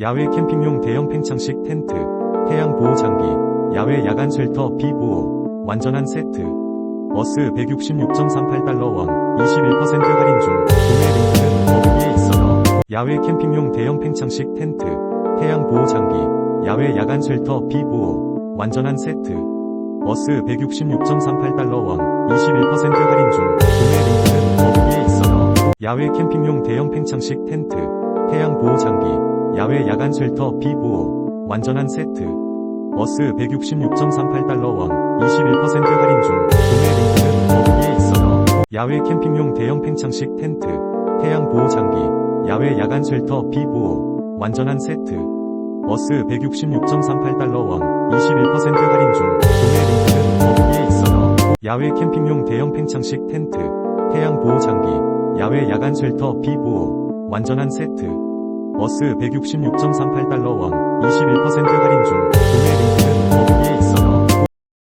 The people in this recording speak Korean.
야외 캠핑용 대형 팽창식 텐트, 태양 보호 장비, 야외 야간 쉘터 비보호, 완전한 세트. 어스 166.38달러 원, 21% 할인 중, 구매 링크는 어디에 있어요. 야외 캠핑용 대형 팽창식 텐트, 태양 보호 장비, 야외 야간 쉘터 비보호, 완전한 세트. 어스 166.38달러 원, 21% 할인 중, 구매 링크는 어디에 있어요. 야외 캠핑용 대형 팽창식 텐트, 태양 보호 장비, 야외 야간 쉘터 비보호, 완전한 세트. 어스 166.38달러 원, 21% 할인 중, 구매 링크는 어디에 있어요. 야외 캠핑용 대형 팽창식 텐트, 태양 보호 장비, 야외 야간 쉘터 비보호, 완전한 세트. 어스 166.38달러 원, 21% 할인 중, 구매 링크는 어디에 있어요. 야외 캠핑용 대형 팽창식 텐트, 태양 보호 장비, 야외 야간 쉘터 비보호, 완전한 세트. 어스 166.38달러 원, 21%